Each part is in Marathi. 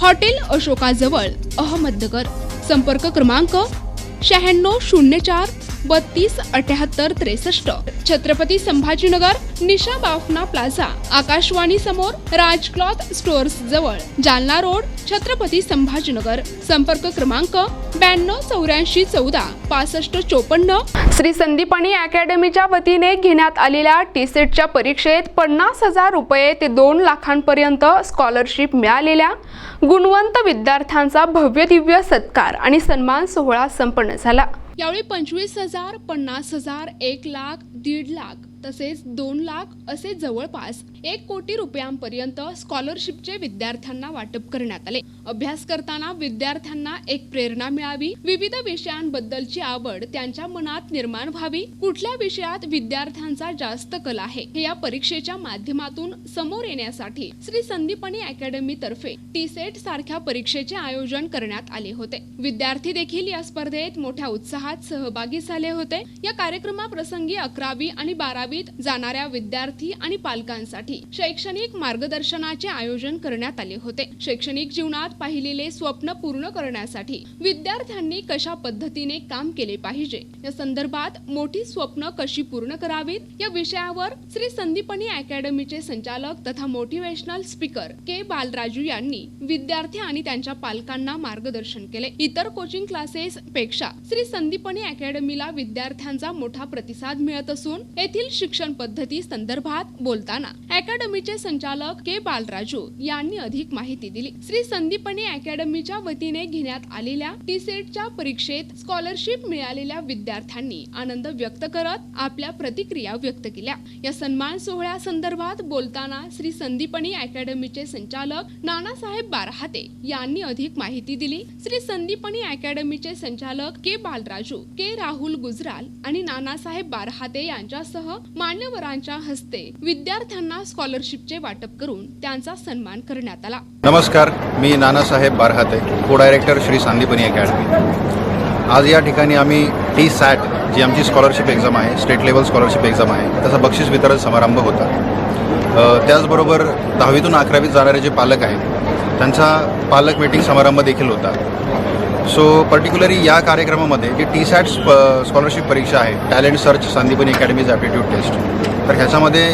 हॉटेल अशोकाजवळ अहमदनगर. संपर्क क्रमांक शहाण्णव शून्य चार बत्तीस अठ्याहत्तर त्रेसष्ट. छत्रपती संभाजीनगर निशा बाफना प्लाझा. आकाशवाणी समोर राज क्लॉथ स्टोअर्स जवळ. जालना रोड छत्रपती संभाजीनगर. संपर्क क्रमांक ब्याण्णव चौऱ्याऐंशी चौदा पासष्ट चोपन्न. श्री संदीपानी अकॅडमीच्या वतीने घेण्यात आलेल्या टी सेटच्या परीक्षेत पन्नास हजार रुपये ते दोन लाखांपर्यंत स्कॉलरशिप मिळालेल्या गुणवंत विद्यार्थ्यांचा भव्य दिव्य सत्कार आणि सन्मान सोहळा संपन्न झाला. यावेळी पंचवीस हजार पन्नास हजार एक लाख दीड लाख तसेच दोन लाख असे जवळपास एक कोटी रुपयांपर्यंत स्कॉलरशिपचे विद्यार्थ्यांना वाटप करण्यात आले. अभ्यास करताना विद्यार्थ्यांना एक प्रेरणा मिळावी विविध विषयांबद्दलची आवड त्यांच्या मनात निर्माण व्हावी कुठल्या विषयात विद्यार्थ्यांचा जास्त कल आहे हे या परीक्षेच्या माध्यमातून समोर येण्यासाठी श्री संदीपनी अकॅडमी तर्फे टी सेट सारख्या परीक्षेचे आयोजन करण्यात आले होते. विद्यार्थी देखील या स्पर्धेत मोठ्या उत्साहात सहभागी झाले होते. या कार्यक्रमाप्रसंगी अकरावी आणि बारावी बारावीत जाणाऱ्या विद्यार्थी आणि पालकांसाठी शैक्षणिक मार्गदर्शनाचे आयोजन करण्यात आले होते. शैक्षणिक जीवनात पाहिलेले स्वप्न पूर्ण करण्यासाठी विद्यार्थ्यांनी कशा पद्धतीने काम केले पाहिजे? या संदर्भात मोठी स्वप्न कशी पूर्ण करावीत? या विषयावर श्री संदीपनी अकॅडमीचे संचालक तथा मोटिवेशनल स्पीकर के बालराजू यांनी विद्यार्थी आणि त्यांच्या पालकांना मार्गदर्शन केले. इतर कोचिंग क्लासेस पेक्षा श्री संदीपनी अकॅडमीला विद्यार्थ्यांचा मोठा प्रतिसाद मिळत असून येथील शिक्षण पद्धती संदर्भात बोलताना अकॅडमीचे संचालक के बालराजू यांनी अधिक माहिती दिली. श्री संदीपनी अकॅडमीच्या वतीने घेण्यात आलेल्या टी सेटच्या परीक्षेत स्कॉलरशिप मिळालेल्या विद्यार्थ्यांनी आनंद व्यक्त करत आपल्या प्रतिक्रिया व्यक्त केल्या. या सन्मान सोहळ्या संदर्भात बोलताना श्री संदीपनी अकॅडमीचे संचालक नानासाहेब बारहाते यांनी अधिक माहिती दिली. श्री संदीपनी अकॅडमीचे संचालक के बालराजू के राहुल गुजराल आणि नानासाहेब बारहाते यांच्यासह मान्यवरांच्या हस्ते विद्यार्थ्यांना स्कॉलरशिपचे वाटप करून त्यांचा सन्मान करण्यात आला. नमस्कार मी नानासाहेब बारहाते को डायरेक्टर श्री सांदीपनी अकॅडमी आज या ठिकाणी आम्ही टी सॅट जी आमची स्कॉलरशिप एक्झाम आहे स्टेट लेवल स्कॉलरशिप एक्झाम आहे त्याचा बक्षीस वितरण समारंभ होता. त्याचबरोबर दहावीतून अकरावीत जाणारे जे पालक आहेत त्यांचा पालक मीटिंग समारंभ देखील होता. सो पर्टिक्युलरली या कार्यक्रमामध्ये जी टी सॅट स्कॉलरशिप परीक्षा आहे talent search Sandipani academy's aptitude test तर ह्याच्यामध्ये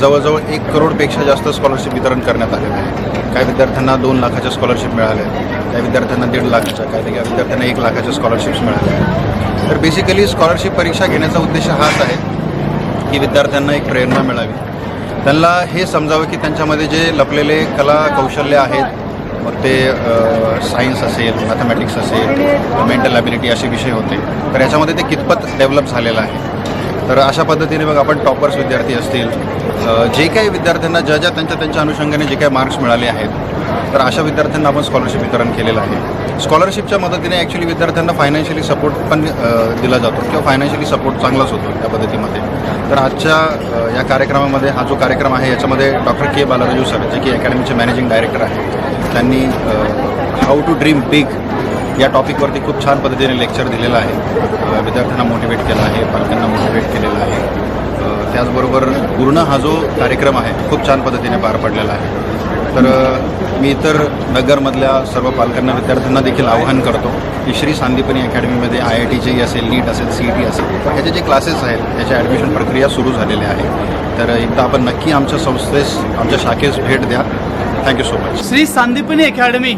जवळजवळ एक करोडपेक्षा जास्त स्कॉलरशिप वितरण करण्यात आलेलं आहे. काही विद्यार्थ्यांना दोन लाखाच्या स्कॉलरशिप मिळाल्या आहेत काही विद्यार्थ्यांना दीड लाखाच्या काही काही विद्यार्थ्यांना एक लाखाच्या स्कॉलरशिप्स मिळाल्या तर बेसिकली स्कॉलरशिप परीक्षा घेण्याचा उद्देश हाच आहे की विद्यार्थ्यांना एक प्रेरणा मिळावी. त्यांना हे समजावं की त्यांच्यामध्ये जे लपलेले कला कौशल्य आहेत मग ते सायन्स असेल मॅथमॅटिक्स असेल मेंटल ॲबिलिटी असे विषय होते. तर याच्यामध्ये ते कितपत डेव्हलप झालेलं आहे? तर अशा पद्धतीने मग आपण टॉपर्स विद्यार्थी असतील जे काही विद्यार्थ्यांना ज्या ज्या त्यांच्या त्यांच्या अनुषंगाने जे काही मार्क्स मिळाले आहेत तर अशा विद्यार्थ्यांना आपण स्कॉलरशिप वितरण केलेलं आहे. स्कॉलरशिपच्या मदतीने ॲक्च्युली विद्यार्थ्यांना फायनान्शियली सपोर्ट पण दिला जातो किंवा फायनान्शियली सपोर्ट चांगलाच होतो त्या पद्धतीमध्ये. तर आजच्या या कार्यक्रमामध्ये हा जो कार्यक्रम आहे याच्यामध्ये डॉक्टर के बालाराजू सर जे की अकॅडमीचे मॅनेजिंग डायरेक्टर आहेत त्यांनी हाऊ टू ड्रीम बिग या टॉपिकवरती खूप छान पद्धतीने लेक्चर दिलेलं आहे. विद्यार्थ्यांना मोटिवेट केलं आहे पालकांना मोटिवेट केलेलं आहे. त्याचबरोबर पूर्ण हा जो कार्यक्रम आहे खूप छान पद्धतीने पार पडलेला आहे. तर मी इतर नगरमधल्या सर्व पालकांना विद्यार्थ्यांना देखील आवाहन करतो की श्री सांदीपनी अकॅडमीमध्ये आय आय टी जे असेल नीट असेल सी ई टी असेल ह्याचे जे क्लासेस आहेत ह्याच्या ॲडमिशन प्रक्रिया सुरू झालेल्या आहे. तर एकदा आपण नक्की आमच्या संस्थेस आमच्या शाखेस भेट द्या. Thank you so much Shri Sandipani academy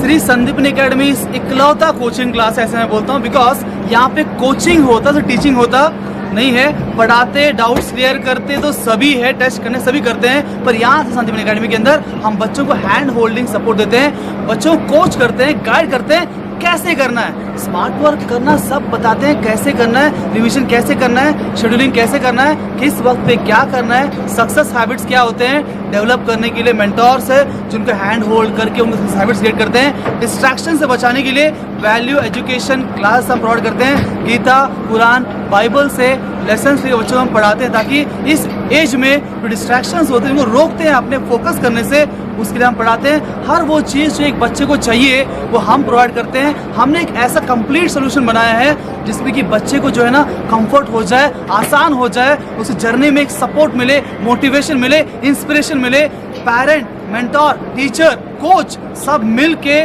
Shri Sandipani academy इकलौता कोचिंग क्लास ऐसे मैं बोलता हूँ बिकॉज़ यहाँ पे कोचिंग होता तो टीचिंग होता नहीं है। पढ़ाते डाउट्स क्लियर करते तो सभी है टेस्ट करने सभी करते हैं, पर यहाँ से संदीपनी अकेडमी के अंदर हम बच्चों को हैंड होल्डिंग सपोर्ट देते हैं, बच्चों को कोच करते हैं गाइड करते हैं कैसे करना है? स्मार्ट वर्क करना सब बताते हैं कैसे करना है रिविजन कैसे करना है शेड्यूलिंग कैसे करना है, किस वक्त पे क्या करना है सक्सेस हैबिट्स क्या होते हैं डेवलप करने के लिए मेंटोर्स है, जिनको हैंड होल्ड करके उनको हैबिट्स क्रिएट करते हैं डिस्ट्रैक्शन से बचाने के लिए वैल्यू एजुकेशन क्लास हम प्रोवाइड करते हैं, गीता, कुरान बाइबल से लेसन फ्री बच्चों को हम पढ़ाते हैं ताकि इस एज में जो डिस्ट्रैक्शंस होते हैं उनको रोकते हैं अपने फोकस करने से उसके लिए हम पढ़ाते हैं। हर वो चीज़ जो एक बच्चे को चाहिए, वो हम प्रोवाइड करते हैं। हमने एक ऐसा कंप्लीट सोल्यूशन बनाया है, जिसमें कि बच्चे को जो है ना कंफर्ट हो जाए, आसान हो जाए, उस जर्नी में एक सपोर्ट मिले मोटिवेशन मिले इंस्पिरेशन मिले। पेरेंट मेंटोर टीचर कोच सब मिल के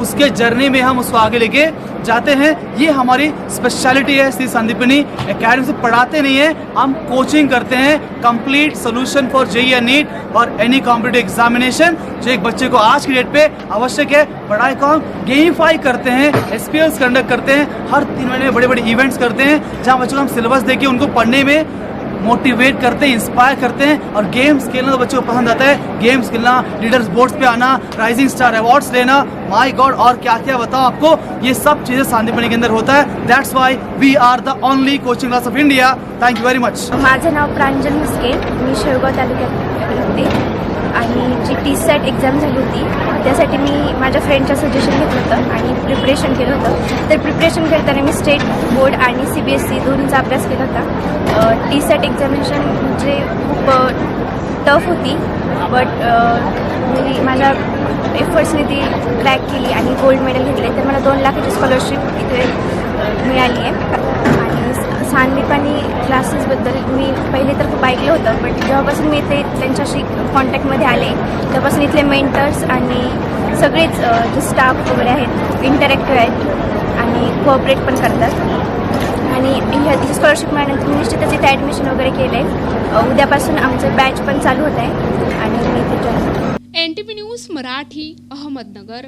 उसके जर्नी में हम उसको आगे लेके जाते हैं। ये हमारी स्पेशलिटी है श्री संदीपनी। एकेडमी से पढ़ाते नहीं है। हम कोचिंग करते हैं। Complete solution for JEE NEET और एनी कॉम्पिटेटिव एग्जामिनेशन जो एक बच्चे को आज की डेट पे आवश्यक है। पढ़ाई को हम गेमिफाई करते हैं। एस कंडक्ट करते हैं। हर तीन महीने बड़े बड़े इवेंट्स करते हैं। जहाँ बच्चों को हम सिलेबस देके उनको पढ़ने में मोटिवेट करते हैं इंस्पायर करते हैं और गेम्स खेलना तो बच्चों को पसंद आता है। गेम्स खेलना लीडर्स बोर्ड्स पे आना राइजिंग स्टार अवार्ड्स लेना। माई गॉड और क्या क्या बताओ आपको? ये सब चीज़ें शांतिपणी के अंदर होता है। That's why we are the only coaching class of India thank you very much माझं नाव प्रांजल मुस्के. मी शेवगाव तालुक्यात सॅट एक्झाम झाली होती. त्यासाठी मी माझ्या फ्रेंडचं सजेशन घेतलं होतं आणि प्रिपरेशन केलं होतं. तर प्रिपरेशन करताना मी स्टेट बोर्ड आणि सी बी एस सी दोन्हीचा अभ्यास केला होता. टी सॅट एक्झामिनेशन म्हणजे खूप टफ होती. बट मी माझ्या एफर्ट्सने ती क्रॅक केली आणि गोल्ड मेडल घेतले. तर मला दोन लाखाची स्कॉलरशिप इथे मिळाली आहे. सांदीपानी क्लासेसबद्दल मी पहिले तर खूप ऐकलं होतं बट जेव्हापासून मी ते त्यांच्याशी कॉन्टॅक्टमध्ये आले तेव्हापासून इथले मेंटर्स आणि सगळेच जे स्टाफ वगैरे आहेत इंटरॅक्टिव्ह आहेत आणि कोऑपरेट पण करतात. आणि ह्या स्कॉलरशिप मिळाल्यानंतर मी निश्चितच इथे ॲडमिशन वगैरे केलं आहे उद्यापासून आमचं बॅच पण चालू होत आहे आणि मी इथे N T P news Marathi Ahmednagar.